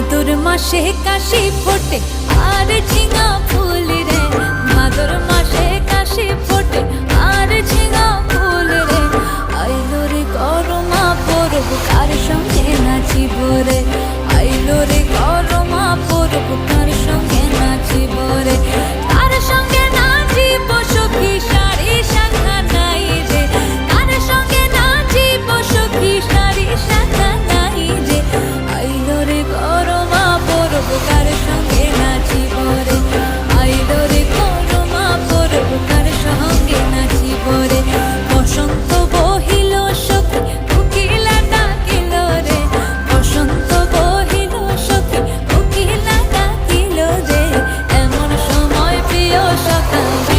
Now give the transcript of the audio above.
ভাদর মাসে কাশি ফোটে। আর ঝিঙা ফুল রে ভাদর মাসে কাশি ফোটে। আর ঝিঙা ফুল রে আইলো রে করমা পরব কার সঙ্গে আইলো of the